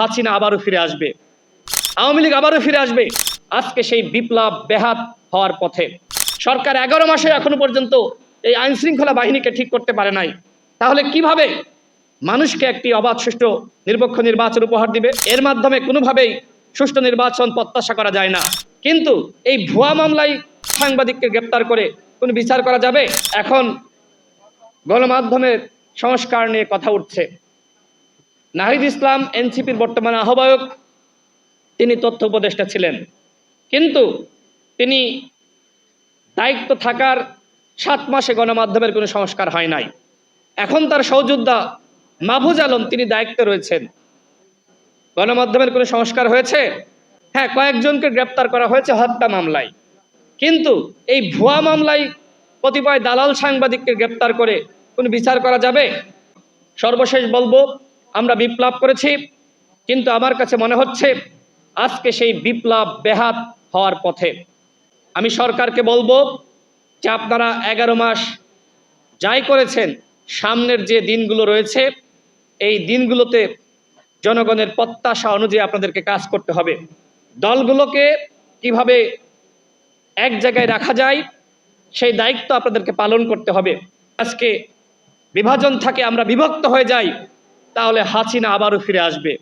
হাসিনা আবারও ফিরে আসবে। আওয়ামী লীগ আবারও ফিরে আসবে। আজকে সেই বিপ্লব বেহাত হওয়ার পথে। সরকার এগারো মাসে এখনও পর্যন্ত এই আইন শৃঙ্খলা বাহিনীকে ঠিক করতে পারে নাই। তাহলে কীভাবে মানুষকে একটি অবাধ, সুষ্ঠু, নিরপেক্ষ নির্বাচন উপহার দিবে? এর মাধ্যমে কোনোভাবেই সুষ্ঠু নির্বাচন প্রত্যাশা করা যায় না। কিন্তু এই ভুয়া মামলায় সাংবাদিককে গ্রেপ্তার করে কোনো বিচার করা যাবে? এখন গণমাধ্যমের সংস্কার নিয়ে কথা উঠছে। নাহিদ ইসলাম, এনসিপির বর্তমান আহ্বায়ক, তিনি তথ্য উপদেষ্টা ছিলেন। কিন্তু তিনি দায়িত্ব থাকার সাত মাসে গণমাধ্যমের কোনো সংস্কার হয় নাই। এখন তার সহযোদ্ধা মাহফুজ আলম, তিনি দায়িত্বে রয়েছেন। গণমাধ্যমের কোনো সংস্কার হয়েছে? হ্যাঁ কয়েকজনকে গ্রেপ্তার করা হয়েছে হত্যা মামলায়। কিন্তু এই ভুয়া মামলায় কতিপয় দালাল সাংবাদিককে গ্রেপ্তার করে কোনো বিচার করা যাবে? সর্বশেষ বলব আমরা বিপ্লব করেছি, কিন্তু আমার কাছে মনে হচ্ছে আজকে সেই বিপ্লব বেহাত হওয়ার পথে। আমি সরকারকে বলব যে আপনারা এগারো মাস যাই করেছেন, সামনের যে দিনগুলো রয়েছে, এই দিনগুলোতে জনগণের প্রত্যাশা অনুযায়ী আপনাদেরকে কাজ করতে হবে। দলগুলোকে কীভাবে এক জায়গায় রাখা যায়, সেই দায়িত্ব আপনাদেরকে পালন করতে হবে। আজকে বিভাজন থাকে আমরা বিভক্ত হয়ে যাই। তাহলে হাসিনা আবারও ফিরে আসবে।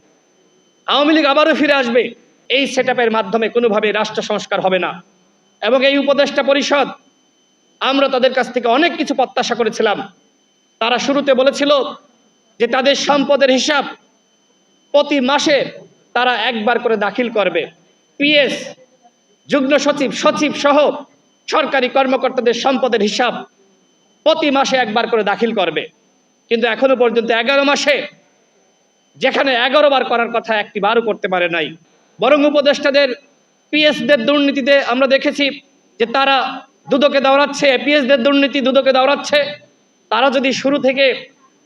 আওয়ামী লীগ আবারও ফিরে আসবে। এই সেট মাধ্যমে কোনোভাবে রাষ্ট্র সংস্কার হবে না। এবং এই উপদেষ্টা পরিষদ, আমরা তাদের কাছ থেকে অনেক কিছু প্রত্যাশা করেছিলাম। তারা শুরুতে বলেছিল যে তাদের সম্পদের হিসাব প্রতি মাসে তারা একবার করে দাখিল করবে। পিএস, যুগ্ম সচিব সচিব সহ সরকারি কর্মকর্তাদের সম্পদের হিসাব প্রতি মাসে একবার করে দাখিল করবে। কিন্তু এখনও পর্যন্ত এগারো মাসে যেখানে এগারো বার করার কথা একটি বারও করতে পারে নাই। বরং উপদেষ্টাদের, পিএসদের দুর্নীতিতে আমরা দেখেছি যে তারা দুদকে দৌড়াচ্ছে, পিএসদের দুর্নীতি দুদকে দৌড়াচ্ছে। তারা যদি শুরু থেকে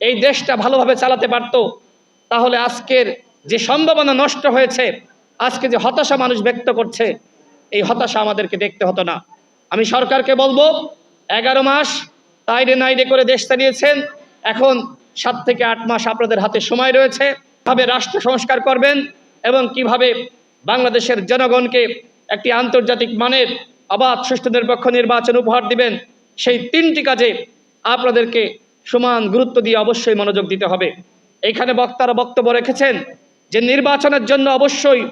এই দেশটা ভালোভাবে চালাতে পারত, তাহলে আজকের যে সম্ভাবনা নষ্ট হয়েছে, আজকে যে হতাশা মানুষ ব্যক্ত করছে, এই হতাশা আমাদেরকে দেখতে হতো না। আমি সরকারকে বলব, এগারো মাস তাইরে নাইরে করে দেশ চালিয়েছেন। এখন সাত থেকে আট মাস আপনাদের হাতে সময় রয়েছে। কীভাবে রাষ্ট্র সংস্কার করবেন এবং কীভাবে বাংলাদেশের জনগণকে একটি আন্তর্জাতিক মানের অবাধ সুষ্ঠু নিরপেক্ষ নির্বাচন উপহার দিবেন, সেই তিনটি কাজে আপনাদেরকে সমান গুরুত্ব দিয়ে অবশ্যই মনোযোগ দিতে হবে। এইখানে বক্তারা বক্তব্য রেখেছেন যে নির্বাচনের জন্য অবশ্যই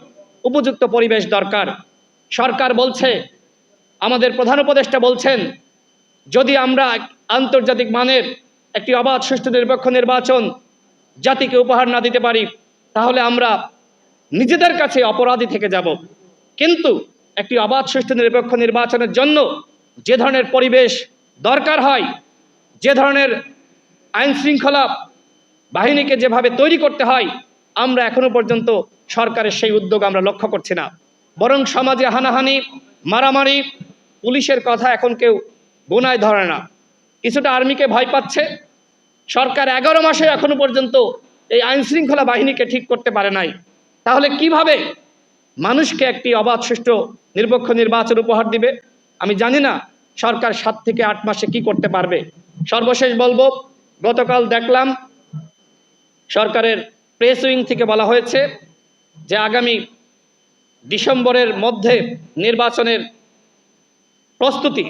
উপযুক্ত পরিবেশ দরকার। সরকার বলছে, আমাদের প্রধান উপদেষ্টা বলছেন, যদি আমরা আন্তর্জাতিক মানের একটি অবাধ সুষ্ঠু নিরপেক্ষ নির্বাচন জাতিকে উপহার না দিতে পারি, তাহলে আমরা নিজেদের কাছে অপরাধী থেকে যাব। কিন্তু একটি অবাধ সুষ্ঠু নিরপেক্ষ নির্বাচনের জন্য যে ধরনের পরিবেশ দরকার হয়, যে ধরনের আইন শৃঙ্খলা বাহিনীকে যেভাবে তৈরি করতে হয়, আমরা এখনও পর্যন্ত সরকারের সেই উদ্যোগ আমরা লক্ষ্য করছি না। বরং সমাজে হানাহানি, মারামারি, পুলিশের কথা এখন কেউ গোনায় ধরে না। কিছুটা আর্মিকে ভয় পাচ্ছে সরকার এগারো মাসে এখনও পর্যন্ত এই আইন শৃঙ্খলা বাহিনীকে ঠিক করতে পারে নাই। তাহলে কীভাবে মানুষকে একটি অবাধ সুষ্ঠু নিরপেক্ষ নির্বাচন উপহার দিবে? আমি জানি না সরকার সাত থেকে আট মাসে কি করতে পারবে। সর্বশেষ বলব, গতকাল দেখলাম সরকারের প্রেস উইং থেকে বলা হয়েছে যে আগামী ডিসেম্বরের মধ্যে নির্বাচনের প্রস্তুতি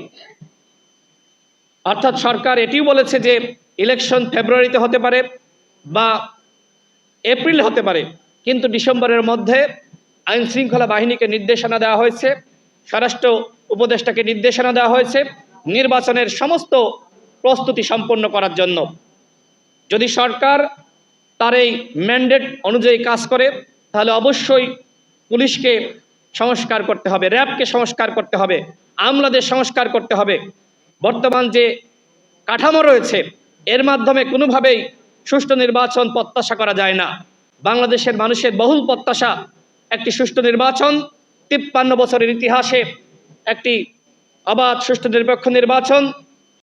অর্থাৎ সরকার এটিও বলেছে যে ইলেকশন ফেব্রুয়ারিতে হতে পারে বা এপ্রিল হতে পারে, কিন্তু ডিসেম্বরের মধ্যে আইন শৃঙ্খলা বাহিনীকে নির্দেশনা দেওয়া হয়েছে, স্বরাষ্ট্র উপদেষ্টাকে নির্দেশনা দেওয়া হয়েছে, নির্বাচনের সমস্ত প্রস্তুতি সম্পন্ন করার জন্য। যদি সরকার তার এই ম্যান্ডেট অনুযায়ী কাজ করে, তাহলে অবশ্যই পুলিশকে সংস্কার করতে হবে, র্যাবকে সংস্কার করতে হবে, আমলাদের সংস্কার করতে হবে। বর্তমান যে কাঠামো রয়েছে, এর মাধ্যমে কোনোভাবেই সুষ্ঠু নির্বাচন প্রত্যাশা করা যায় না। বাংলাদেশের মানুষের বহুল প্রত্যাশা, একটি সুষ্ঠু নির্বাচন, তিপ্পান্ন বছরের ইতিহাসে একটি অবাধ সুষ্ঠু নিরপেক্ষ নির্বাচন